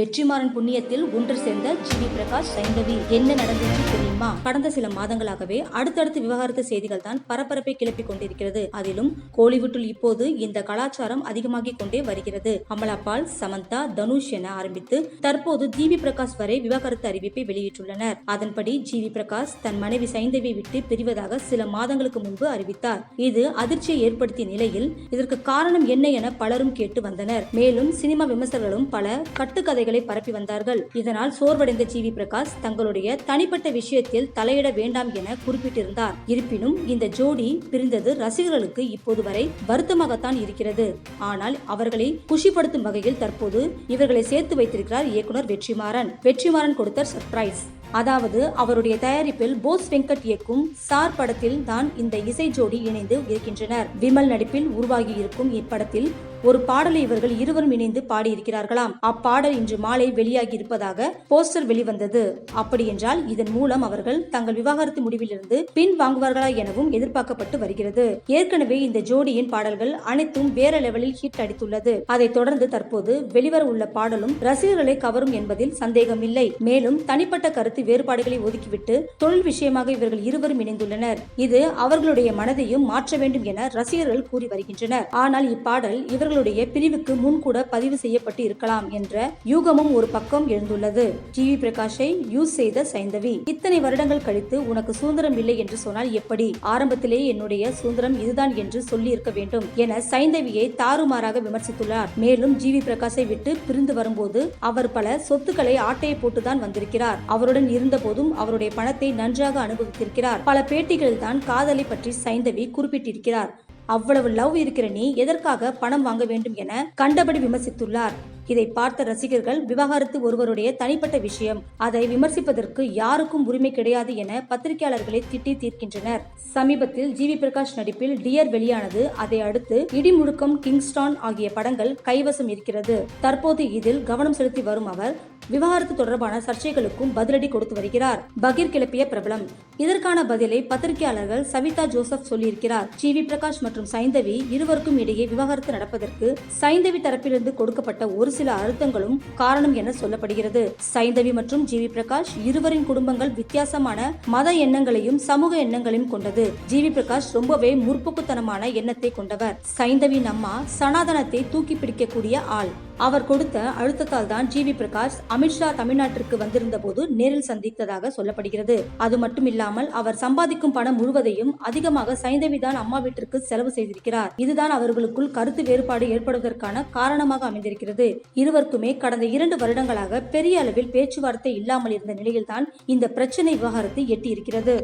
வெற்றிமாறன் புண்ணியத்தில் ஒன்று சேர்ந்த ஜிவி பிரகாஷ் சைந்தவி என்ன நடந்துச்சு தெரியுமா? கடந்த சில மாதங்களாகவே அடுத்தடுத்து விவகாரத்து செய்திகள் தான் பரபரப்பை கிளப்பிக் கொண்டிருக்கிறது. அதிலும் கோலிவுட்டில் இப்போது இந்த கலாச்சாரம் அதிகமாகிக் கொண்டே வருகிறது. அமலாபால் சமந்தா தனுஷ் என ஆரம்பித்து தற்போது ஜிவி பிரகாஷ் வரை விவகாரத்து அறிவிப்பை வெளியிட்டுள்ளனர். அதன்படி ஜிவி பிரகாஷ் தன் மனைவி சைந்தவியை விட்டு பிரிவதாக சில மாதங்களுக்கு முன்பு அறிவித்தார். இது அதிர்ச்சியை ஏற்படுத்திய நிலையில் இதற்கு காரணம் என்ன என பலரும் கேட்டு வந்தனர். மேலும் சினிமா விமர்சகர்களும் பல கட்டுக்கதைகள் பரப்பி வந்தார்கள். இதனால் சோர்வடைந்த ஜிவி பிரகாஷ் தங்களுடைய தனிப்பட்ட விஷயத்தில் தலையிட வேண்டாம் என குறிப்பிட்டிருந்தார். இருப்பினும் இந்த ஜோடி பிரிந்தது ரசிகர்களுக்கு இப்போது வரை வருத்தமாகத்தான் இருக்கிறது. ஆனால் அவர்களை குஷிப்படுத்தும் வகையில் தற்போது இவர்களை சேர்த்து வைத்திருக்கிறார் இயக்குனர் வெற்றிமாறன். வெற்றிமாறன் கொடுத்த சர்ப்ரைஸ் அதாவது அவருடைய தயாரிப்பில் போஸ் வெங்கட் இயக்கும் சார் படத்தில் தான் இந்த இசை ஜோடி இணைந்து இருக்கின்றனர். விமல் நடிப்பில் உருவாகி இருக்கும் இப்படத்தில் ஒரு பாடலை இவர்கள் இருவரும் இணைந்து பாடியிருக்கிறார்களாம். அப்பாடல் இன்று மாலை வெளியாகி இருப்பதாக போஸ்டர் வெளிவந்தது. அப்படி என்றால் இதன் மூலம் அவர்கள் தங்கள் விவாகரத்து முடிவிலிருந்து பின் வாங்குவார்களா எனவும் எதிர்பார்க்கப்பட்டு வருகிறது. ஏற்கனவே இந்த ஜோடியின் பாடல்கள் அனைத்தும் வேற லெவலில் ஹிட் அடித்துள்ளது. அதைத் தொடர்ந்து தற்போது வெளிவர உள்ள பாடலும் ரசிகர்களை கவரும் என்பதில் சந்தேகமில்லை. மேலும் தனிப்பட்ட கருத்து வேறுபாடுகளை ஒதுக்கிவிட்டு தொழில் விஷயமாக இவர்கள் இருவரும் இணைந்துள்ளனர். இது அவர்களுடைய மனதையும் மாற்ற வேண்டும் என ரசிகர்கள் கூறி வருகின்றனர். ஆனால் இப்பாடல் இவர்கள் அவர்களுடைய பிரிவுக்கு முன்கூட பதிவு செய்யப்பட்டு இருக்கலாம் என்ற யூகமும் ஒரு பக்கம் எழுந்துள்ளது. ஜிவி பிரகாஷை யூஸ் செய்த சைந்தவி இத்தனை வருடங்கள் கழித்து உனக்கு சுதந்திரம் இல்லை என்று சொன்னால் எப்படி? ஆரம்பத்திலேயே என்னுடைய சுதந்திரம் இதுதான் என்று சொல்லி இருக்க வேண்டும் என சைந்தவியை தாறுமாறாக விமர்சித்துள்ளார். மேலும் ஜிவி பிரகாஷை விட்டு பிரிந்து வரும்போது அவர் பல சொத்துக்களை ஆட்டையை போட்டுதான் வந்திருக்கிறார். அவருடன் இருந்தபோதும் அவருடைய பணத்தை நன்றாக அனுபவித்திருக்கிறார். பல பேட்டிகளில் தான் காதலை பற்றி சைந்தவி குறிப்பிட்டிருக்கிறார். அவ்வளவு லவ் இருக்கிற நீ எதற்காக பணம் வாங்க வேண்டும் என கண்டபடி விமர்சித்துள்ளார். இதை பார்த்த ரசிகர்கள் விவாகரத்து ஒருவருடைய தனிப்பட்ட விஷயம். அதை விமர்சிப்பதற்கு யாருக்கும் உரிமை கிடையாது என பத்திரிகையாளர்களை திட்டி தீர்க்கின்றனர். சமீபத்தில் ஜிவி பிரகாஷ் நடிப்பில் டியர் வெளியானது. அதை அடுத்து இடிமுழுக்கம் கிங்ஸ்டான் ஆகிய படங்கள் கைவசம் இருக்கிறது. தற்போது இதில் கவனம் செலுத்தி வரும் அவர் விவாகரத்து தொடர்பான சர்ச்சைகளுக்கும் பதிலடி கொடுத்து வருகிறார். பகீர் கிளப்பிய பிரபலம் இதற்கான பதிலை பத்திரிகையாளர்கள் சவிதா ஜோசப் சொல்லியிருக்கிறார். ஜிவி பிரகாஷ் மற்றும் சைந்தவி இருவருக்கும் இடையே விவாகரத்து நடப்பதற்கு சைந்தவி தரப்பிலிருந்து கொடுக்கப்பட்ட ஒரு சில அழுத்தங்களும் காரணம் என சொல்லப்படுகிறது. சைந்தவி மற்றும் ஜிவி பிரகாஷ் இருவரின் குடும்பங்கள் வித்தியாசமான மத எண்ணங்களையும் சமூக எண்ணங்களையும் கொண்டது. ஜிவி பிரகாஷ் ரொம்பவே முற்போக்குத்தனமான எண்ணத்தை கொண்டவர். சைந்தவியின் அம்மா சனாதனத்தை தூக்கி பிடிக்கக்கூடிய ஆள். அவர் கொடுத்த அழுத்தத்தால் தான் ஜிவி பிரகாஷ் அமித்ஷா தமிழ்நாட்டிற்கு வந்திருந்த போது நேரில் சந்தித்ததாக சொல்லப்படுகிறது. அது மட்டும் இல்லாமல் அவர் சம்பாதிக்கும் பணம் முழுவதையும் அதிகமாக சைந்தவிதான் அம்மா வீட்டிற்கு செலவு செய்திருக்கிறார். இதுதான் அவர்களுக்குள் கருத்து வேறுபாடு ஏற்படுவதற்கான காரணமாக அமைந்திருக்கிறது. இருவருக்குமே கடந்த இரண்டு வருடங்களாக பெரிய அளவில் பேச்சுவார்த்தை இல்லாமல் இருந்த நிலையில்தான் இந்த பிரச்சனை விவகாரத்தை எட்டியிருக்கிறது.